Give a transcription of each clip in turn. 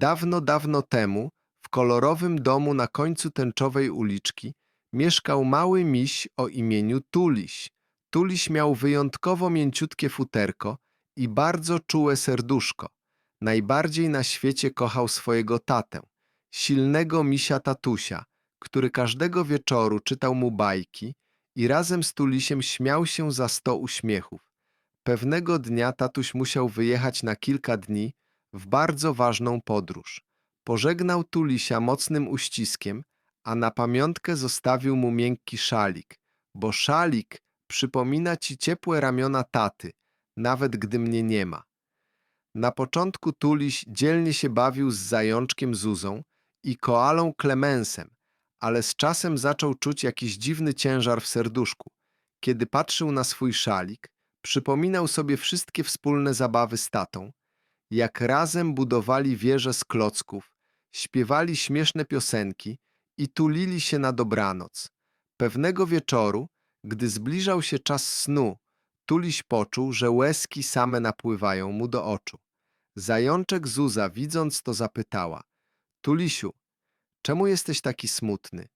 Dawno, dawno temu, w kolorowym domu na końcu tęczowej uliczki, mieszkał mały miś o imieniu Tuliś. Tuliś miał wyjątkowo mięciutkie futerko i bardzo czułe serduszko. Najbardziej na świecie kochał swojego tatę, silnego misia tatusia, który każdego wieczoru czytał mu bajki i razem z Tulisiem śmiał się za sto uśmiechów. Pewnego dnia tatuś musiał wyjechać na kilka dni w bardzo ważną podróż. Pożegnał Tulisia mocnym uściskiem, a na pamiątkę zostawił mu miękki szalik, bo szalik przypomina ci ciepłe ramiona taty, nawet gdy mnie nie ma. Na początku Tuliś dzielnie się bawił z zajączkiem Zuzą i koalą Klemensem, ale z czasem zaczął czuć jakiś dziwny ciężar w serduszku. Kiedy patrzył na swój szalik, przypominał sobie wszystkie wspólne zabawy z tatą, jak razem budowali wieże z klocków, śpiewali śmieszne piosenki i tulili się na dobranoc. Pewnego wieczoru, gdy zbliżał się czas snu, Tuliś poczuł, że łezki same napływają mu do oczu. Zajączek Zuza, widząc to, zapytała: Tulisiu, czemu jesteś taki smutny?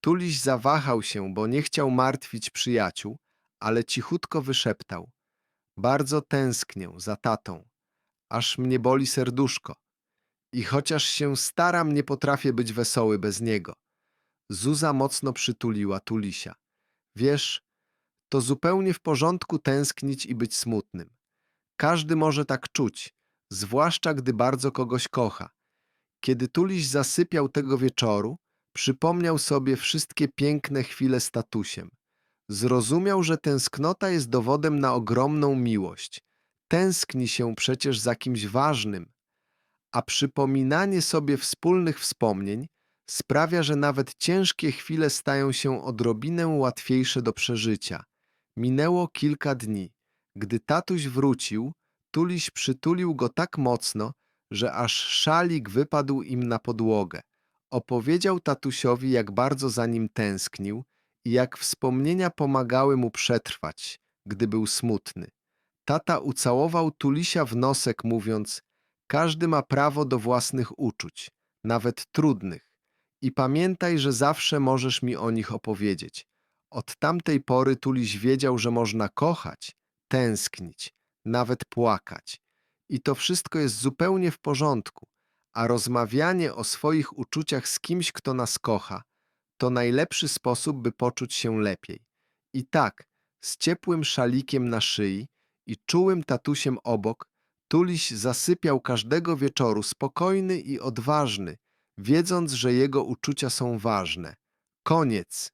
Tuliś zawahał się, bo nie chciał martwić przyjaciół, ale cichutko wyszeptał: Bardzo tęsknię za tatą, aż mnie boli serduszko. I chociaż się staram, nie potrafię być wesoły bez niego. Zuza mocno przytuliła Tulisia. Wiesz, to zupełnie w porządku tęsknić i być smutnym. Każdy może tak czuć, zwłaszcza gdy bardzo kogoś kocha. Kiedy Tuliś zasypiał tego wieczoru, przypomniał sobie wszystkie piękne chwile z tatusiem. Zrozumiał, że tęsknota jest dowodem na ogromną miłość. Tęskni się przecież za kimś ważnym, a przypominanie sobie wspólnych wspomnień sprawia, że nawet ciężkie chwile stają się odrobinę łatwiejsze do przeżycia. Minęło kilka dni. Gdy tatuś wrócił, Tuliś przytulił go tak mocno, że aż szalik wypadł im na podłogę. Opowiedział tatusiowi, jak bardzo za nim tęsknił i jak wspomnienia pomagały mu przetrwać, gdy był smutny. Tata ucałował Tulisia w nosek, mówiąc: Każdy ma prawo do własnych uczuć, nawet trudnych. I pamiętaj, że zawsze możesz mi o nich opowiedzieć. Od tamtej pory Tuliś wiedział, że można kochać, tęsknić, nawet płakać. I to wszystko jest zupełnie w porządku, a rozmawianie o swoich uczuciach z kimś, kto nas kocha, to najlepszy sposób, by poczuć się lepiej. I tak, z ciepłym szalikiem na szyi i czułym tatusiem obok, Tuliś zasypiał każdego wieczoru spokojny i odważny, wiedząc, że jego uczucia są ważne. Koniec.